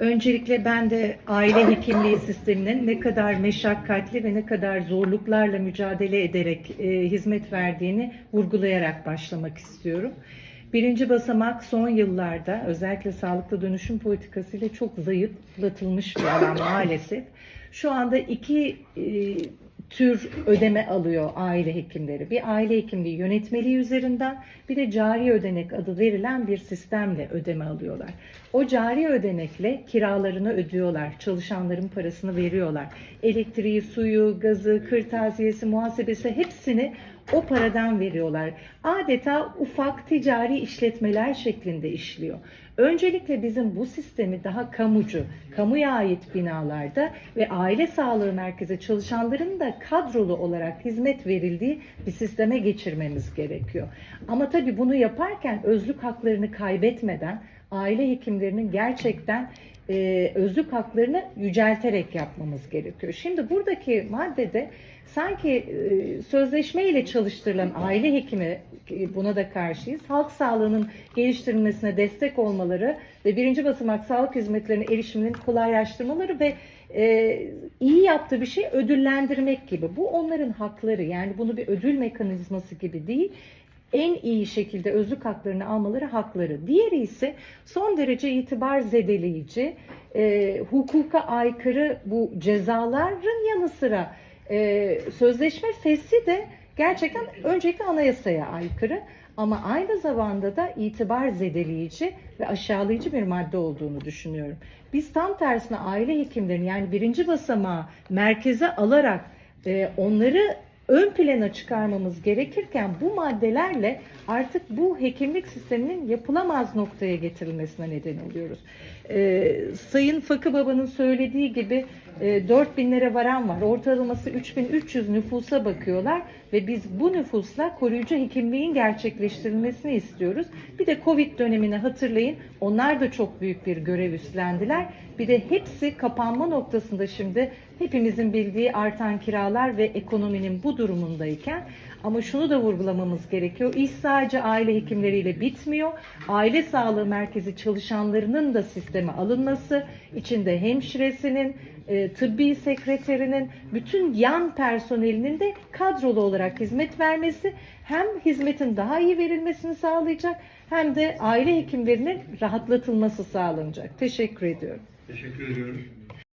Öncelikle ben de aile hekimliği sisteminin ne kadar meşakkatli ve ne kadar zorluklarla mücadele ederek e, hizmet verdiğini vurgulayarak başlamak istiyorum. Birinci basamak son yıllarda özellikle sağlıklı dönüşüm politikasıyla çok zayıflatılmış bir alan maalesef. Şu anda iki e, tür ödeme alıyor aile hekimleri. Bir aile hekimliği yönetmeliği üzerinden bir de cari ödenek adı verilen bir sistemle ödeme alıyorlar. O cari ödenekle kiralarını ödüyorlar, çalışanların parasını veriyorlar. Elektriği, suyu, gazı, kırtasiyesi, muhasebesi hepsini o paradan veriyorlar. Adeta ufak ticari işletmeler şeklinde işliyor. Öncelikle bizim bu sistemi daha kamucu, kamuya ait binalarda ve aile sağlığı merkezi çalışanların da kadrolu olarak hizmet verildiği bir sisteme geçirmemiz gerekiyor. Ama tabii bunu yaparken özlük haklarını kaybetmeden aile hekimlerinin gerçekten e, özlük haklarını yücelterek yapmamız gerekiyor. Şimdi buradaki maddede sanki e, sözleşme ile çalıştırılan aile hekimi e, buna da karşıyız. Halk sağlığının geliştirilmesine destek olmaları ve birinci basamak sağlık hizmetlerine erişiminin kolaylaştırmaları ve e, iyi yaptığı bir şey ödüllendirmek gibi. Bu onların hakları yani bunu bir ödül mekanizması gibi değil en iyi şekilde özlük haklarını almaları hakları. Diğeri ise son derece itibar zedeleyici, e, hukuka aykırı bu cezaların yanı sıra e, sözleşme fesli de gerçekten öncelikle anayasaya aykırı ama aynı zamanda da itibar zedeleyici ve aşağılayıcı bir madde olduğunu düşünüyorum. Biz tam tersine aile hekimlerini yani birinci basamağı merkeze alarak e, onları ön plana çıkarmamız gerekirken bu maddelerle artık bu hekimlik sisteminin yapılamaz noktaya getirilmesine neden oluyoruz. Ee, Sayın Fakı Baba'nın söylediği gibi e, 4000'lere varan var. Ortalaması 3300 nüfusa bakıyorlar ve biz bu nüfusla koruyucu hekimliğin gerçekleştirilmesini istiyoruz. Bir de Covid dönemini hatırlayın. Onlar da çok büyük bir görev üstlendiler. Bir de hepsi kapanma noktasında şimdi hepimizin bildiği artan kiralar ve ekonominin bu durumundayken ama şunu da vurgulamamız gerekiyor. İş sadece aile hekimleriyle bitmiyor. Aile sağlığı merkezi çalışanlarının da sisteme alınması, içinde hemşiresinin, e, tıbbi sekreterinin, bütün yan personelinin de kadrolu olarak hizmet vermesi hem hizmetin daha iyi verilmesini sağlayacak hem de aile hekimlerinin rahatlatılması sağlanacak. Teşekkür ediyorum. Teşekkür ediyoruz.